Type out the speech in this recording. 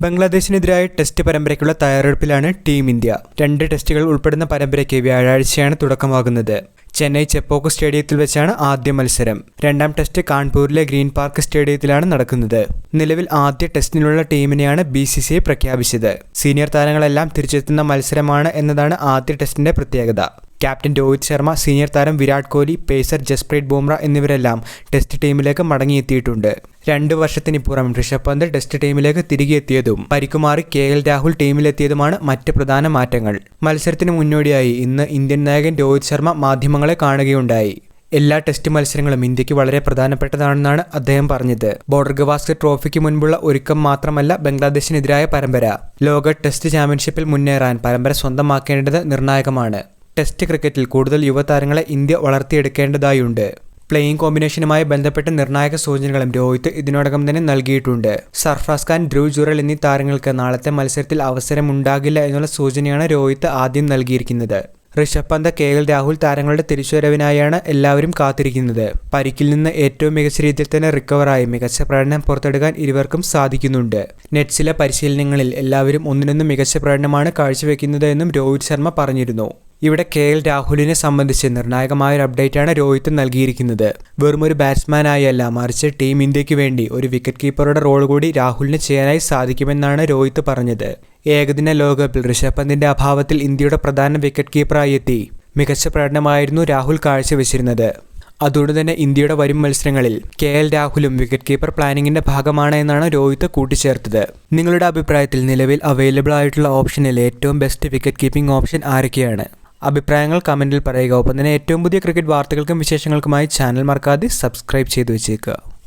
ബംഗ്ലാദേശിനെതിരായ test പരമ്പരയ്ക്കുള്ള തയ്യാറെടുപ്പിലാണ് team India. രണ്ട് ടെസ്റ്റുകൾ ഉൾപ്പെടുന്ന പരമ്പരയ്ക്ക് വ്യാഴാഴ്ചയാണ് തുടക്കമാകുന്നത്. ചെന്നൈ ചെപ്പോക്ക് സ്റ്റേഡിയത്തിൽ വെച്ചാണ് ആദ്യ മത്സരം. രണ്ടാം ടെസ്റ്റ് കാൺപൂരിലെ ഗ്രീൻ പാർക്ക് സ്റ്റേഡിയത്തിലാണ് നടക്കുന്നത്. നിലവിൽ ആദ്യ ടെസ്റ്റിനുള്ള ടീമിനെയാണ് ബി സി സി പ്രഖ്യാപിച്ചത്. സീനിയർ താരങ്ങളെല്ലാം തിരിച്ചെത്തുന്ന മത്സരമാണ് എന്നതാണ് ആദ്യ ടെസ്റ്റിന്റെ പ്രത്യേകത. ക്യാപ്റ്റൻ രോഹിത് ശർമ്മ സീനിയർ താരം വിരാട് കോഹ്ലി പേസർ ജസ്പ്രീത് ബുംറ എന്നിവരെല്ലാം ടെസ്റ്റ് ടീമിലേക്ക് മടങ്ങിയെത്തിയിട്ടുണ്ട്. രണ്ട് വർഷത്തിനിപ്പുറം ഋഷഭ് പന്ത് ടെസ്റ്റ് ടീമിലേക്ക് തിരികെ എത്തിയതും പരിക്കുമാറി കെ എൽ രാഹുൽ ടീമിലെത്തിയതുമാണ് മറ്റ് പ്രധാന മാറ്റങ്ങൾ. മത്സരത്തിന് മുന്നോടിയായി ഇന്ന് ഇന്ത്യൻ നായകൻ രോഹിത് ശർമ്മ മാധ്യമങ്ങളെ കാണുകയുണ്ടായി. എല്ലാ ടെസ്റ്റ് മത്സരങ്ങളും ഇന്ത്യയ്ക്ക് വളരെ പ്രധാനപ്പെട്ടതാണെന്നാണ് അദ്ദേഹം പറഞ്ഞത്. ബോർഡർ ഗവാസ്കർ ട്രോഫിക്ക് മുൻപുള്ള ഒരുക്കം മാത്രമല്ല ബംഗ്ലാദേശിനെതിരായ പരമ്പര. ലോക ടെസ്റ്റ് ചാമ്പ്യൻഷിപ്പിൽ മുന്നേറാൻ പരമ്പര സ്വന്തമാക്കേണ്ടത് നിർണായകമാണ്. ടെസ്റ്റ് ക്രിക്കറ്റിൽ കൂടുതൽ യുവതാരങ്ങളെ ഇന്ത്യ വളർത്തിയെടുക്കേണ്ടതായുണ്ട്. പ്ലേയിങ് കോമ്പിനേഷനുമായി ബന്ധപ്പെട്ട നിർണായക സൂചനകളും രോഹിത് ഇതിനോടകം തന്നെ നൽകിയിട്ടുണ്ട്. സർഫ്രാസ് ഖാൻ ധ്രുവ് ജുറൽ എന്നീ താരങ്ങൾക്ക് നാളത്തെ മത്സരത്തിൽ അവസരമുണ്ടാകില്ല എന്നുള്ള സൂചനയാണ് രോഹിത് ആദ്യം നൽകിയിരിക്കുന്നത്. ഋഷഭ് പന്ത് കെ എൽ രാഹുൽ താരങ്ങളുടെ തിരിച്ചുവരവിനായാണ് എല്ലാവരും കാത്തിരിക്കുന്നത്. പരിക്കിൽ നിന്ന് ഏറ്റവും മികച്ച രീതിയിൽ തന്നെ റിക്കവറായി മികച്ച പ്രകടനം പുറത്തെടുക്കാൻ ഇരുവർക്കും സാധിക്കുന്നുണ്ട്. നെറ്റ്സിലെ പരിശീലനങ്ങളിൽ എല്ലാവരും ഒന്നിനൊന്ന് മികച്ച പ്രകടനമാണ് കാഴ്ചവെക്കുന്നത് എന്നും രോഹിത് ശർമ്മ പറഞ്ഞിരുന്നു. ഇവിടെ കെ എൽ രാഹുലിനെ സംബന്ധിച്ച് നിർണായകമായ ഒരു അപ്ഡേറ്റാണ് രോഹിത് നൽകിയിരിക്കുന്നത്. വെറും ഒരു ബാറ്റ്സ്മാനായല്ല മറിച്ച് ടീം ഇന്ത്യയ്ക്ക് വേണ്ടി ഒരു വിക്കറ്റ് കീപ്പറുടെ റോൾ കൂടി രാഹുലിന് ചെയ്യാനായി സാധിക്കുമെന്നാണ് രോഹിത് പറഞ്ഞത്. ഏകദിന ലോകകപ്പിൽ ഋഷഭ് പന്തിന്റെ അഭാവത്തിൽ ഇന്ത്യയുടെ പ്രധാന വിക്കറ്റ് കീപ്പറായി എത്തി. മികച്ച പ്രകടനമായിരുന്നു രാഹുൽ കാഴ്ചവെച്ചിരുന്നത്. അതുകൊണ്ട് തന്നെ ഇന്ത്യയുടെ വരും മത്സരങ്ങളിൽ കെ എൽ രാഹുലും വിക്കറ്റ് കീപ്പർ പ്ലാനിങ്ങിന്റെ ഭാഗമാണ് എന്നാണ് രോഹിത് കൂട്ടിച്ചേർത്തത്. നിങ്ങളുടെ അഭിപ്രായത്തിൽ നിലവിൽ അവൈലബിൾ ആയിട്ടുള്ള ഓപ്ഷനിൽ ഏറ്റവും ബെസ്റ്റ് വിക്കറ്റ് കീപ്പിംഗ് ഓപ്ഷൻ ആരൊക്കെയാണ്? അഭിപ്രായങ്ങൾ കമന്റിൽ പറയുക. ഒപ്പം തന്നെ ഏറ്റവും പുതിയ ക്രിക്കറ്റ് വാർത്തകൾക്കും വിശേഷങ്ങൾക്കുമായി ചാനൽ മറക്കാതെ സബ്സ്ക്രൈബ് ചെയ്തു വെച്ചേക്കുക.